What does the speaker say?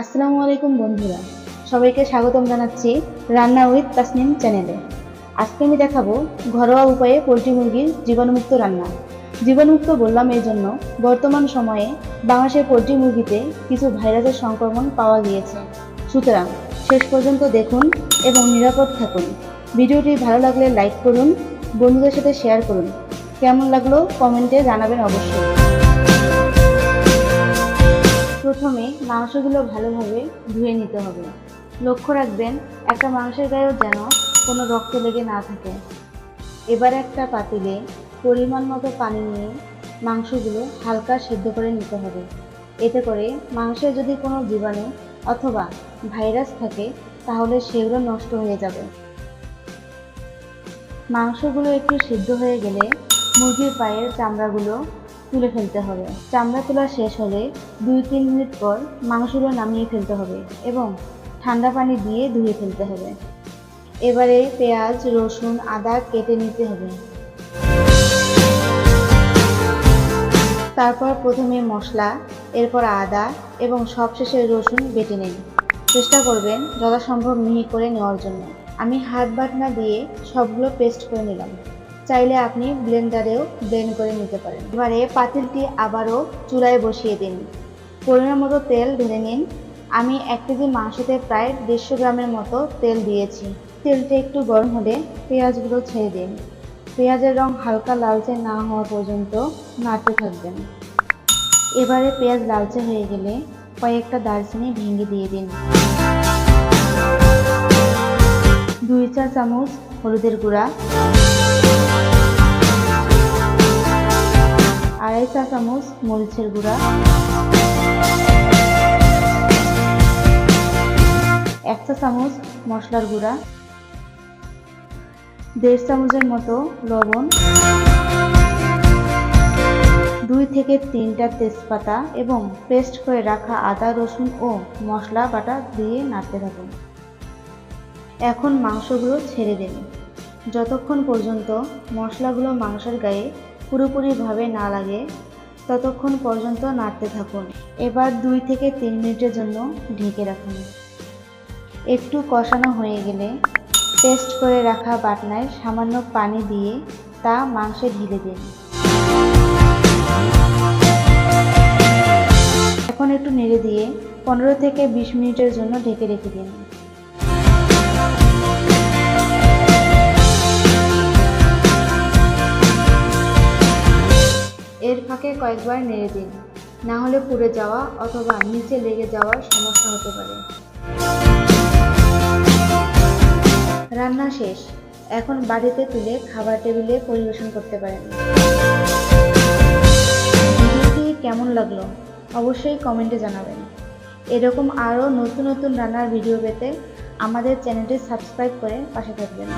আসসালামু আলাইকুম বন্ধুরা। সবাইকে স্বাগতম জানাচ্ছি রান্না উইথ তাসনিম চ্যানেলে। আজকে আমি দেখাবো ঘরোয়া উপায়ে পোলট্রি মুরগির জীবাণুমুক্ত রান্না। জীবাণুমুক্ত বললাম এই জন্য বর্তমান সময়ে বাংলাদেশের পোলট্রি মুরগিতে কিছু ভাইরাসের সংক্রমণ পাওয়া গিয়েছে। সুতরাং শেষ পর্যন্ত দেখুন এবং নিরাপদ থাকুন। ভিডিওটি ভালো লাগলে লাইক করুন, বন্ধুদের সাথে শেয়ার করুন। কেমন লাগল কমেন্টে জানাবেন অবশ্যই। প্রথমে মাংসগুলো ভালোভাবে ধুয়ে নিতে হবে। লক্ষ্য রাখবেন, একটা মাংসের গায়েও যেন কোনো রক্ত লেগে না থাকে। এবার একটা পাতিলে পরিমাণ মতো পানি নিয়ে মাংসগুলো হালকা সেদ্ধ করে নিতে হবে। এতে করে মাংসে যদি কোনো জীবাণু অথবা ভাইরাস থাকে, তাহলে সেগুলো নষ্ট হয়ে যাবে। মাংসগুলো একটু সিদ্ধ হয়ে গেলে মুরগির পায়ের চামড়াগুলো তুলে ফেলতে হবে। চামড়া তোলা শেষ হলে দুই তিন মিনিট পর মাংসগুলো নামিয়ে ফেলতে হবে এবং ঠান্ডা পানি দিয়ে ধুয়ে ফেলতে হবে। এবারে পেঁয়াজ, রসুন, আদা কেটে নিতে হবে। তারপর প্রথমে মশলা, এরপর আদা এবং সবশেষে রসুন বেটে নিন। চেষ্টা করবেন যথাসম্ভব মিহি করে নেওয়ার জন্য। আমি হাত বাটনা দিয়ে সবগুলো পেস্ট করে নিলাম। চাইলে আপনি ব্লেন্ডারেও ব্লেন্ড করে নিতে পারেন। এবারে পাতিলটি আবারও চুলায় বসিয়ে দিন। পরিমাণ মতো তেল ঢেলে নিন। আমি এক কেজি মাংসতে প্রায় দেড়শো গ্রামের মতো তেল দিয়েছি। তেলটা একটু গরম হলে পেঁয়াজগুলো ছেড়ে দিন। পেঁয়াজের রং হালকা লালচে না হওয়া পর্যন্ত নাড়তে থাকবেন। এবারে পেঁয়াজ লালচে হয়ে গেলে কয়েকটা দারচিনি ভেঙে দিয়ে দিন। দুই চা চামচ হলুদের গুঁড়া। আড়াই চা চামচ মরিচের গুঁড়া এক চা চামচ মশলার গুঁড়া দেড় চামচের মতো লবণ দুই থেকে তিনটা তেজপাতা এবং পেস্ট করে রাখা আদা, রসুন ও মশলা বাটা দিয়ে নাড়তে থাকুন। এখন মাংসগুলো ছেড়ে দিন। যতক্ষণ পর্যন্ত মশলাগুলো মাংসের গায়ে পুরোপুরিভাবে না লাগে, ততক্ষণ পর্যন্ত নাড়তে থাকুন। এবার দুই থেকে তিন মিনিটের জন্য ঢেকে রাখুন। একটু কষানো হয়ে গেলে পেস্ট করে রাখা বাটনায় সামান্য পানি দিয়ে তা মাংসে ঢেলে দিন। এখন একটু নেড়ে দিয়ে পনেরো থেকে বিশ মিনিটের জন্য ঢেকে রেখে দিন। ফাঁকে কয়েকবার নেড়ে দিন। না হলে পুড়ে যাওয়া অথবা নিচে লেগে যাওয়ার সমস্যা হতে পারে। রান্না শেষ। এখন বাড়িতে তুলে খাবার টেবিলে পরিবেশন করতে পারেন। ভিডিওটি কেমন লাগল অবশ্যই কমেন্টে জানাবেন। এরকম আরও নতুন নতুন রান্নার ভিডিও পেতে আমাদের চ্যানেলটি সাবস্ক্রাইব করে পাশে থাকবেন।